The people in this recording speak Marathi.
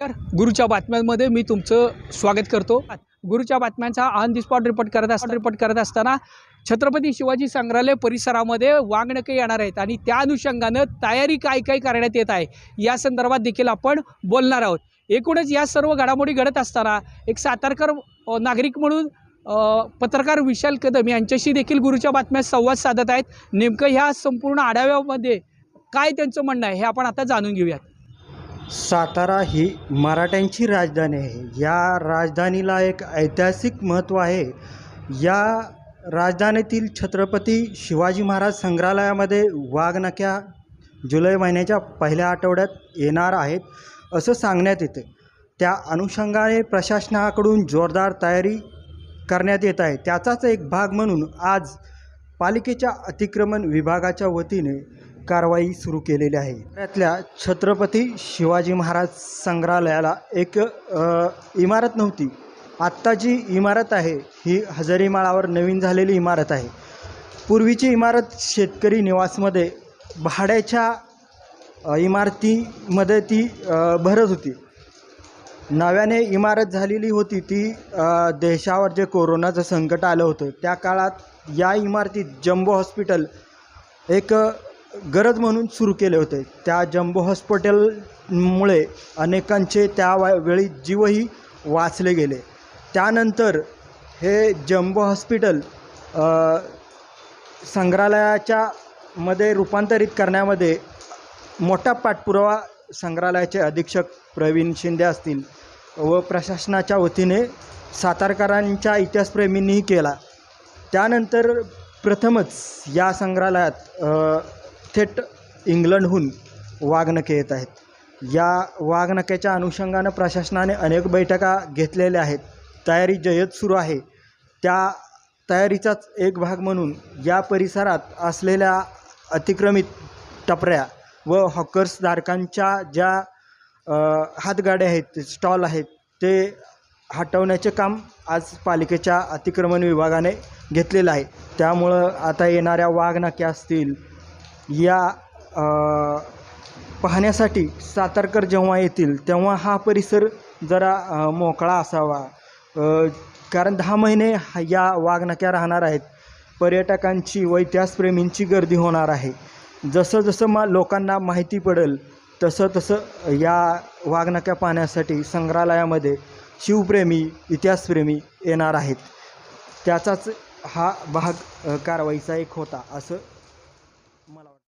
तर गुरुच्या बातम्यांमध्ये मी तुमचं स्वागत करतो. गुरुच्या बातम्यांचा ऑन दी स्पॉट रिपोर्ट करत असताना रिपोर्ट करत असताना छत्रपती शिवाजी संग्रहालय परिसरामध्ये वाघनके येणार आहेत आणि त्या अनुषंगानं तयारी काय काय करण्यात येत आहे या संदर्भात देखील आपण बोलणार आहोत. एकूणच या सर्व घडामोडी घडत असताना एक सातारकर नागरिक म्हणून पत्रकार विशाल कदम यांच्याशी देखील गुरुच्या बातम्या संवाद साधत आहेत. नेमकं ह्या संपूर्ण आढाव्यामध्ये काय त्यांचं म्हणणं आहे हे आपण आता जाणून घेऊयात. सातारा ही मराठ्यांची राजधानी आहे. या राजधानीला एक ऐतिहासिक महत्त्व आहे. या राजधानीतील छत्रपती शिवाजी महाराज संग्रहालयामध्ये वाघनक्या जुलै महिन्याच्या पहिल्या आठवड्यात येणार आहेत असं सांगण्यात येते. त्या अनुषंगाने प्रशासनाकडून जोरदार तयारी करण्यात येत आहे. त्याचाच एक भाग म्हणून आज पालिकेच्या अतिक्रमण विभागाच्या वतीने कारवाई सुरू केलेली आहे. त्यातल्या छत्रपती शिवाजी महाराज संग्रहालयाला एक इमारत नव्हती. आत्ता जी इमारत आहे ही हजारी माळावर नवीन झालेली इमारत आहे. पूर्वीची इमारत शेतकरी निवासमध्ये भाड्याच्या इमारतीमध्ये ती भरत होती. नव्याने इमारत झालेली होती ती देशावर जे कोरोनाचं संकट आलं होतं त्या काळात या इमारतीत जम्बो हॉस्पिटल एक गरज म्हणून सुरू केले होते. त्या जम्बो हॉस्पिटलमुळे अनेकांचे त्या वेळी जीवही वाचले गेले. त्यानंतर हे जम्बो हॉस्पिटल संग्रहालयाच्या मध्ये रूपांतरित करण्यामध्ये मोठा पाठपुरावा संग्रहालयाचे अधीक्षक प्रवीण शिंदे असतील व प्रशासनाच्या वतीने सातारकरांच्या इतिहासप्रेमींनीही केला. त्यानंतर प्रथमच या संग्रहालयात थेट इंग्लंडहून वाघनखे येत आहेत. या वाघनक्याच्या अनुषंगानं प्रशासनाने अनेक बैठका घेतलेल्या आहेत. तयारी जयत सुरू आहे. त्या तयारीचाच एक भाग म्हणून या परिसरात असलेल्या अतिक्रमित टपऱ्या व हॉकर्सधारकांच्या ज्या हातगाड्या आहेत स्टॉल आहेत ते हटवण्याचे काम आज पालिकेच्या अतिक्रमण विभागाने घेतलेलं आहे. त्यामुळं आता येणाऱ्या वाघनाक्या असतील या पाहण्यासाठी सातारकर जेव्हा येतील तेव्हा हा परिसर जरा मोकळा असावा. कारण दहा महिने या वाघनक्या राहणार आहेत. पर्यटकांची व इतिहासप्रेमींची गर्दी होणार आहे. जसं जसं मा लोकांना माहिती पडेल तसं तसं या वाघनक्या पाहण्यासाठी संग्रहालयामध्ये शिवप्रेमी इतिहासप्रेमी येणार आहेत. त्याचाच हा भाग कारवाईचा एक होता असं